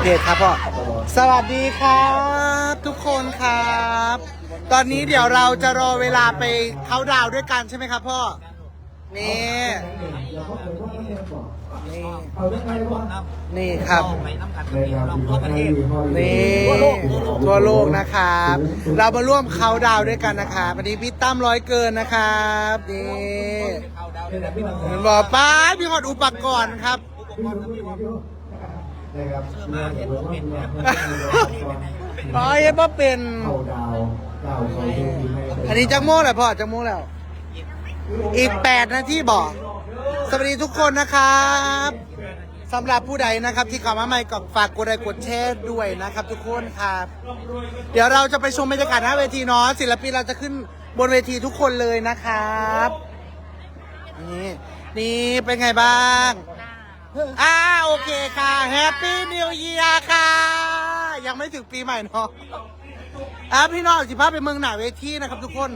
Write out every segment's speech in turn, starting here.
เพจครับพ่อ สวัสดีครับ ทุกคนครับ ตอนนี้เดี๋ยวเราจะรอเวลาไปเขาดาวด้วยกันใช่ไหมครับพ่อ นี่ นี่นี่ครับ นี่ ทั่วโลกนะครับ เรามาร่วมเขาดาวด้วยกันนะครับวันนี้พี่ตั้มร้อยเกินนะครับนี่บอกป้าพี่หอดอุปกรณ์ครับ นะครับมาเห็นผมเห็นนะอ๋อเยังบ่เป็นเข้าดาวดาวเขาดูดีไหมอันนี้จังโม่แหละพ่อจังโม่แล้ว อีก8นาทีบอกสวัสดีทุกคนนะครับสำหรับผู้ใดนะครับ ที่เข้ามาใหม่ก็ฝากกดไลค์กดแชร์ด้วยนะครับ ทุกคนครับ เดี๋ยวเราจะไปชมบรรยากาศหน้าเวทีเนาะศิลปินเราจะขึ้นบนเวทีทุกคนเลยนะครับ นี่นี่เป็นไงบ้าง อ่าโอเคค่ะแฮปปี้นิว e ยีร์ค่ะ ยังไม่ถึงปีใหม่เนาะอะพี่น้องสิภาพไปเมืองหนาเวทีนะครับทุกคน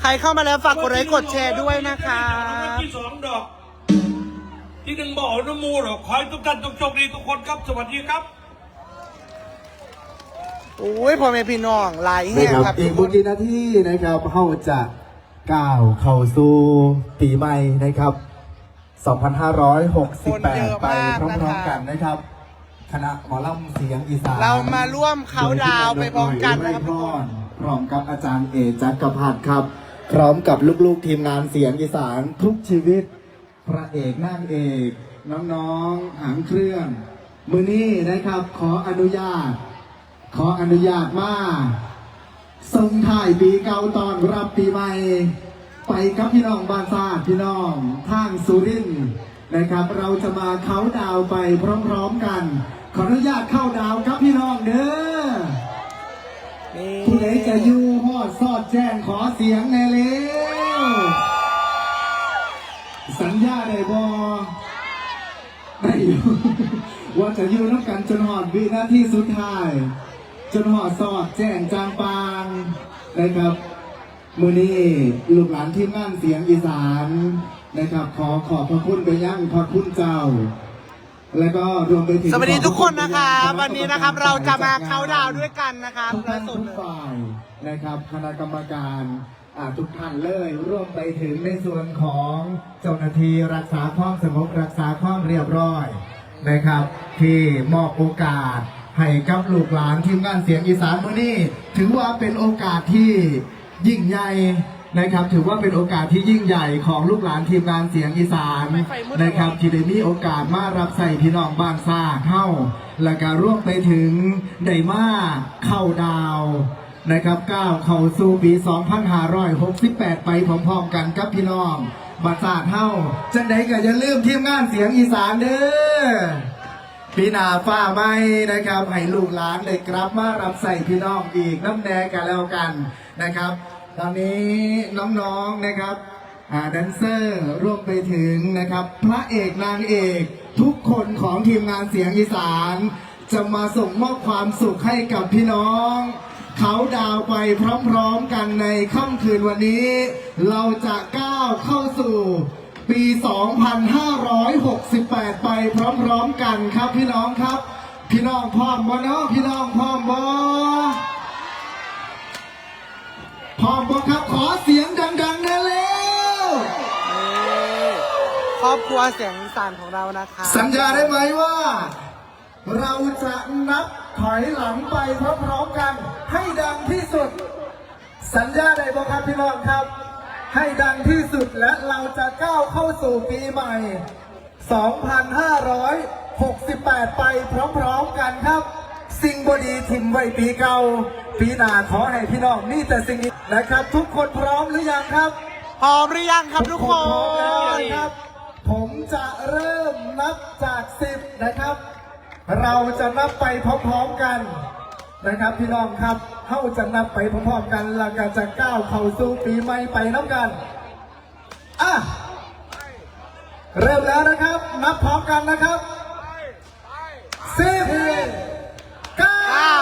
ใครเข้ามาแล้วฝากกดไลค์กดแชร์ด้วยนะครับที่สองดอกที่หนึ่งบอกน้ำมูดอกขอให้ทุกท่านจงโชคดีทุกคนครับสวัสดีครับโอ้ยพ่อแม่พี่น้องหลายแห่นะงครับครับอีกบกี่นาทีนะครับเขาจะ ก้าวเข้าสู่ปีใหม่นะครับ 2568 ไปพร้อมๆกันนะครับ คณะหมอลำเสียงอีสานเรามาร่วมเขาน์ดาวน์ไปพร้อมกันนะครับโดทุยกพี่คนพร้อมกับอาจารย์เอจักรพัฒน์ครับ พร้อมกับลูกๆทีมงานเสียงอีสานทุกชีวิต พระเอกนางเอก น้องๆหางเครื่อง มือนี้นะครับขออนุญาต ขออนุญาตมา ส่งถ่ายปีเก่าตอนรับปีใหม่ ไปกับพี่น้องบานซาดพี่น้องทางสุรินทร์นะครับ เราจะมาเขาน์ดาวน์ไปพร้อมๆกัน ขออนุญาตเข้าดาวน์ครับพี่น้องเด้อนี่ผู้ใดจะอยู่หอดสอดแจ้งขอเสียงแน่เร็วสัญญาได้บอได้อยู่ว่าจะอยู่น้ำกันจนหอดวินาทีสุดท้าย จนหอดสอดแจ้งจางปางนะครับ มือนี้ลูกหลานที่มั่นเสียงอีสานนะครับ ขอขอบพระคุณไปยังพระคุณเจ้า แล้วก็รวมไปถึงสวัสดีทุกคนนะครับขอวันนี้นะครับเราจะมาเขาน์ดาวน์ด้วยกันนะครับทุกไลท่านฟ์สดทุกเลยฝ่ายนะครับคณะกรรมการอ่าทุกท่านเลยร่วมไปถึงในส่วนของเจ้าหน้าที่รักษาความสงบรักษาความเรียบร้อยนะครับ ที่มอบโอกาส ให้กับลูกหลานทีมงานเสียงอีสานมื้อนี้ ถือว่าเป็นโอกาสที่ยิ่งใหญ่นะครับ ถือว่าเป็นโอกาสที่ยิ่งใหญ่ของลูกหลานทีมงานเสียงอีสานนะครับที่ได้มีโอกาสมารับใส่พี่น้องบ้านซ่าเข้า และก็ร่วมไปถึงได้มาเข้าดาวนะครับก้าวเข้าสู่ปี 2568 ไปพร้อมๆกันกับพี่น้องบ้านซาเท่าจังใดก็อย่าลืมทีมงานเสียงอีสานเด้อ ปีหนาฟ้าไหมนะครับ ให้ลูกหลานได้กลับมารับใส่พี่น้องอีกน้ำแดงกันแล้วกันนะครับ ตอนนี้น้องๆนะครับแดนเซอร์ร่วมไปถึงนะครับ พระเอกนางเอกทุกคนของทีมงานเสียงอีสาน จะมาส่งมอบความสุขให้กับพี่น้องเขาดาวไปพร้อมๆกันในค่ำคืนวันนี้ เราจะก ปี 2568 ไปพร้อมๆกันครับพี่น้องครับ พี่น้องพร้อมบ่เนาะพี่น้องพร้อมบ่พร้อมบ่ครับขอเสียงดังๆนะเร็วนี่ครอบครัวเสียงอีสานของเรานะครับสัญญาได้ไหมว่า เราจะนับถอยหลังไปพร้อมๆกันให้ดังที่สุด สัญญาได้บ่ครับพี่น้องครับ ให้ดังที่สุดและเราจะก้าวเข้าสู่ปีใหม่ 2568 ไปพร้อมๆกันครับ สิ่งบดีทิมไว้ปีเก่า ปีหน้าขอให้พี่น้องนี่แต่สิ่งนี้นะครับ ทุกคนพร้อมหรือยังครับพร้อมหรือยังครับทุกคพร้อมแล้วนนะครับ ผมจะเริ่มนับจากสิบนะครับ เราจะนับไปพร้อมๆกัน นะครับพี่น้องครับเข้าจะนับไปพร้อมๆกันแล้วก็จะก้าวเข้าสู่ปีใหม่ไปน้ำกันอะเริ่มแล้วนะครับ นับพร้อมกันนะครับสิบเก้า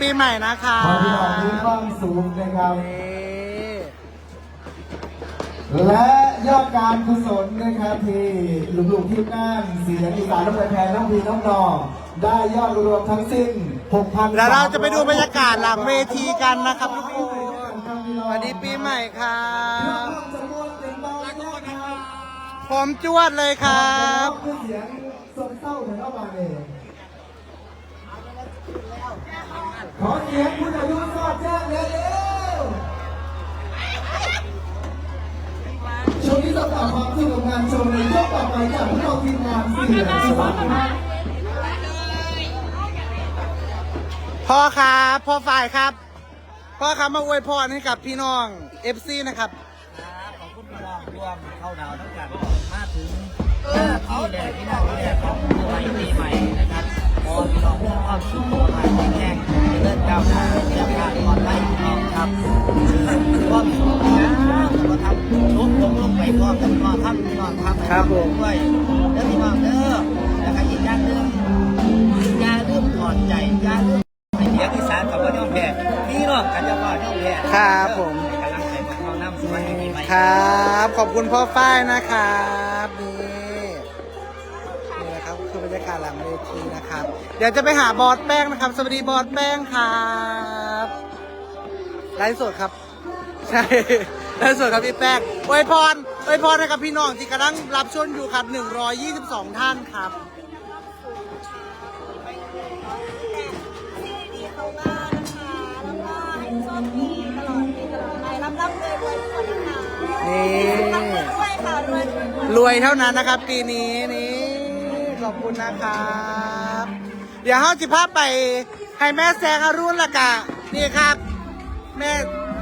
ปีใหม่นะคะขอพี่น้องมีความสุขนะครับนี่และยอดการกุศลนะครับที่ลูกๆที่บ้านเสียงอีสานน้องแพรน้องพีน้องนองได้ยอดรวมทั้งสิ้น 6,000แล้วเราจะไปดูบรรยากาศหลังเวทีกันนะครับทุกคนสวัสดีปีใหม่ครับจำนวนเป็นร้อยนะครับผมจวดเลยครับเพื่อเสียงสดเศร้าถึงเข้ามาเลย ขอเสียงคุณอายุทราบแจ้งเร็วๆช่วงนี้ต้องต่อความสนุกงานโชว์ในช่วงต่อไปจากพวกเราทีมงานสี่เหลี่ยมสวัสดิ์ครับพ่อครับพ่อฝ่ายครับ พ่อครับมาอวยพรให้กับพี่น้อง FC นะครับครับขอบคุณพี่น้องร่วมเข้าดาวทั้งกันมาถึงหน้าที่แรกที่หน้าที่แรกของสมัยปีใหม่นะครับขอพี่น้องทุกความสุข เลื่อนก้าวหน้าเรียบร้อยปลอดภัยพี่น้องครับความสุขนะก็ทำลุกลงลงไปพร้อมกันนองครับพี่น้องครับครับผมด้วยเด้อพี่น้องเด้อแล้วก็อีกอย่างหนึ่งอย่าลืมถอดใจยาลืมให้เสียงอีสานกับว่าย่อมแพ้พี่น้องกันจะว่าย่อมแพ้ครับผมครับ ขอบคุณพ่อฝ้ายนะครับนี่นี่นะครับคือบรรยากาศหลังเวทีนะครับ เดี๋ยวจะไปหาบอสแป้งนะครับ สวัสดีบอสแป้งครับไลฟ์สดครับ ใช่ไลฟ์สดครับพี่แป้งอวยพรอวยพรให้กับพี่น้องที่กำลังรับชมอยู่ครับ122 ท่านครับที่ดีเขามากนะคะแล้วก็ให้โชคดีตลอดปีตลอดไปรับรับรวยรวยทุกคนนะคะนี่รับรวยด้วยค่ะรวยรวยรวยรวยเท่านั้นนะครับ ปีนี้นี่ขอบคุณนะครับ เดี๋ยวเฮาจิภาพไปให้แม่แซงอรุณละกะนี่ครับ แม่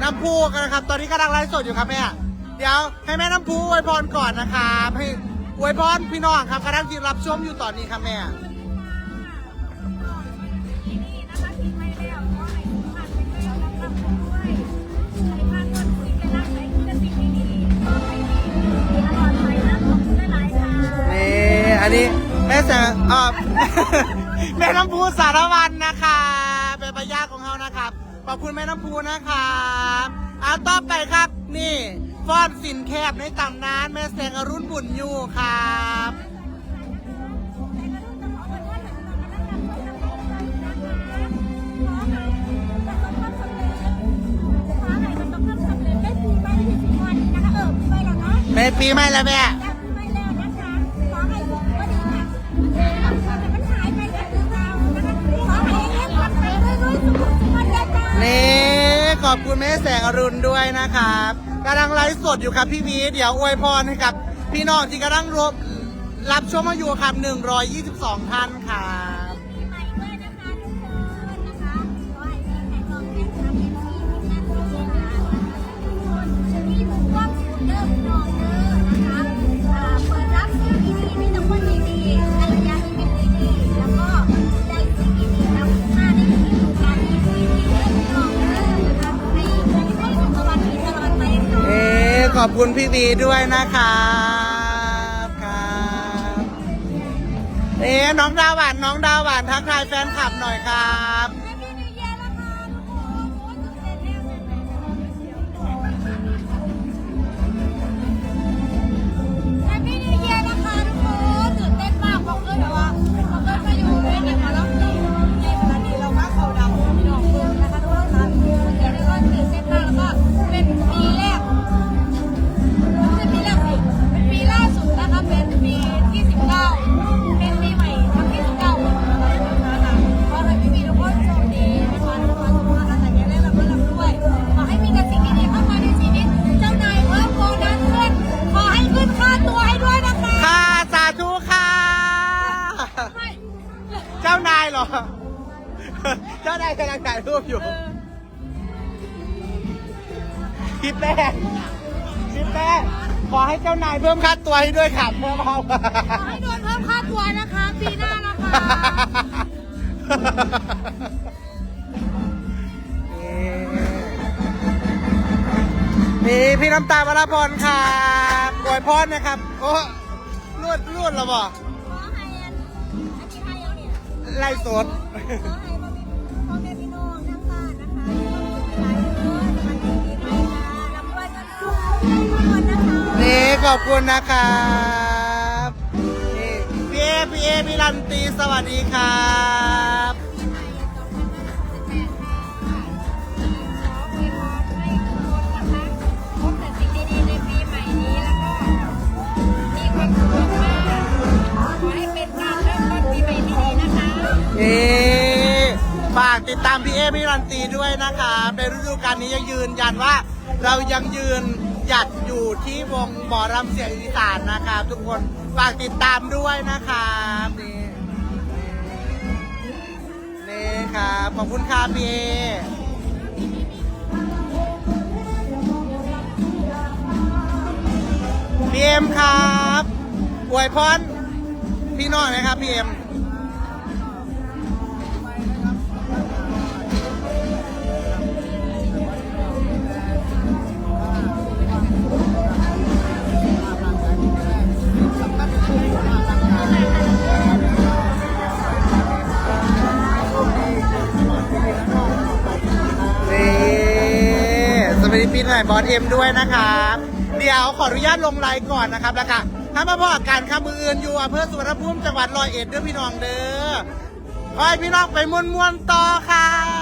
น้ำพูกันนะครับ ตอนนี้กำลังไลฟ์สดอยู่ครับแม่เดี๋ยวให้แม่น้ำพูอวยพรก่อนนะครับให้อวยพรพี่น้องครับกำลังที่รับชมอยู่ตอนนี้ครับแม่ที่นี่นะคะที่ไม่แล้วก็ให้ทุกท่านไปเที่ยวรับรับรวยให้พาคนคุยกันรักในแต่สิ่งดีๆขอให้ดีตลอดไปนะขอบคุณหลายๆค่ะนี่อันนี้แม่แซงอ่า ม่น้ำพูสารวันนะครับเป็นปายาของเขานะครับขอบคุณแม่น้ำพูนะครับเอาต่อไปครับ นี่ฟอนสินแคบในตำนานแม่แซงอรุณบุญอยู่ครับแม่ปีใหม่แล้วแม่ นี่ขอบคุณแม่แสงอรุณด้วยนะครับกำลังไลฟ์สดอยู่ครับพี่วีเดี๋ยวอวยพรให้กับ พี่น้องที่กำลังรบรับชมมาอยู่ครับ122 ท่านครับ อบคุณพี่บีด้วยนะครับครับเอ๊ะน้องดาวหวานน้องดาวหวานทักทายแฟนคลับหน่อยครับานายเพิ่มค่าตัวให้ด้วยค่ะเพิ่มเอาขอให้โดนเพิ่มค่าตัวนะคะปีหน้านะคะนี่พี่น้ำตาลวรพรครับอวยพรนะครับโอ้รวดรวดแล้วบ่ขอให้อันอันที่ให้เอาเนี่ยไล่สดขอให้พ่อแม่พี่น้องทั้งบ้านนะคะหลายๆคนมันดีๆไปนะรับด้วยกันทุกคนนะคะ นี่ขอบคุณนะครับนี่พี่เอพี่เอพี่ลันตีสวัสดีครับพบแต่สิ่งดีๆในปีใหม่นี้แล้วก็มีความสุขมากขอให้เป็นการเริ่มต้นปีใหม่ที่ดีนะคะนี่ฝากติดตามพี่เอพี่ลันตีด้วยนะครับในฤดูกาลนี้ยังยืนยันว่า เรายังยืน หยัดอยู่ที่วงหมอรำเสียงอีสานนะครับ ทุกคนฝากติดตามด้วยนะครับนี่นี่ครับขอบคุณครับพี่เอพี่เอ็มครับอวยพรพี่น้องนะครับพี่เอ็ม บอสเอ็มด้วยนะครับเดี๋ยวขออนุญาตลงไลน์ก่อนนะครับแล้วก็ถ้ามาพออาการคำมืออื่นอยู่อำเภอสุวรรณภูมิจังหวัดร้อยเอ็ดเด้อพี่น้องเด้อขอให้พี่น้องไปมวนๆต่อค่ะ